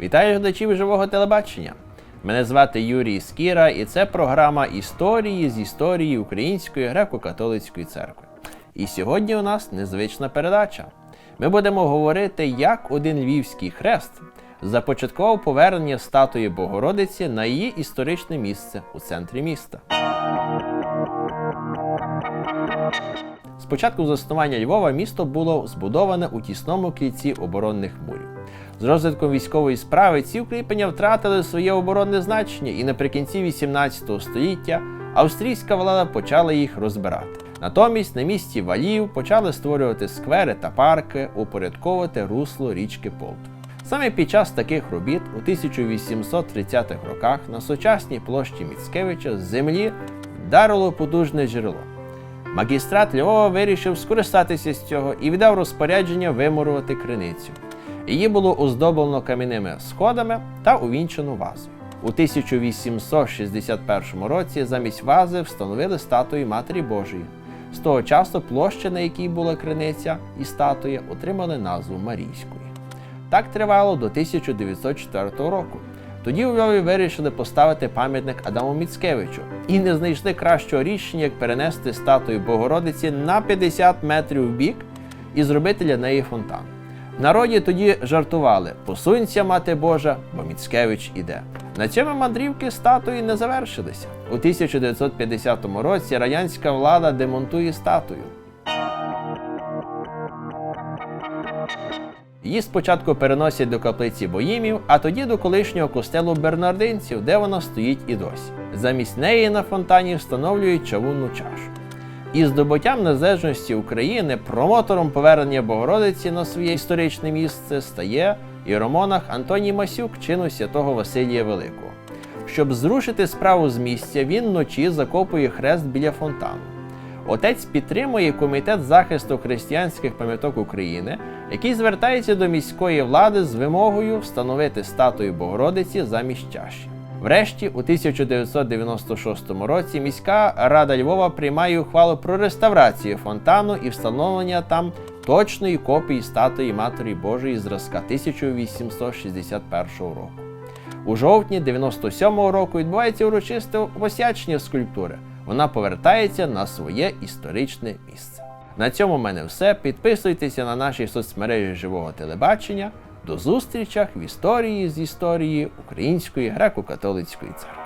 Вітаю глядачів живого телебачення. Мене звати Юрій Скіра, і це програма історії з історії Української греко-католицької церкви. І сьогодні у нас незвична передача. Ми будемо говорити, як один львівський хрест започаткував повернення статуї Богородиці на її історичне місце у центрі міста. Спочатку заснування Львова місто було збудоване у тісному кільці оборонних мурів. З розвитком військової справи ці укріплення втратили своє оборонне значення, і наприкінці 18 століття австрійська влада почала їх розбирати. Натомість на місці валів почали створювати сквери та парки, упорядковувати русло річки Полту. Саме під час таких робіт у 1830-х роках на сучасній площі Міцкевича з землі вдарило потужне джерело. Магістрат Львова вирішив скористатися з цього і віддав розпорядження вимурувати криницю. Її було оздоблено кам'яними сходами та увінчено вазою. У 1861 році замість вази встановили статую Матері Божої. З того часу площа, на якій була криниця і статуя, отримали назву Марійської. Так тривало до 1904 року. Тоді у Львові вирішили поставити пам'ятник Адаму Міцкевичу і не знайшли кращого рішення, як перенести статую Богородиці на 50 метрів в бік і зробити для неї фонтан. В народі тоді жартували: посунься, мати Божа, бо Міцкевич іде. На цьому мандрівки статуї не завершилися. У 1950 році радянська влада демонтує статую. Її спочатку переносять до каплиці Боїмів, а тоді до колишнього костелу бернардинців, де вона стоїть і досі. Замість неї на фонтані встановлюють чавунну чашу. І здобуттям незалежності України промотором повернення Богородиці на своє історичне місце стає іеромонах Антоній Масюк чину святого Василія Великого. Щоб зрушити справу з місця, він вночі закопує хрест біля фонтану. Отець підтримує комітет захисту християнських пам'яток України, який звертається до міської влади з вимогою встановити статую Богородиці замість чаші. Врешті, у 1996 році міська рада Львова приймає ухвалу про реставрацію фонтану і встановлення там точної копії статуї Матері Божої зразка 1861 року. У жовтні 97-го року відбувається урочисте посвячення скульптури. Вона повертається на своє історичне місце. На цьому в мене все. Підписуйтеся на наші соцмережі живого телебачення. До зустрічах в історії з історії Української греко-католицької церкви.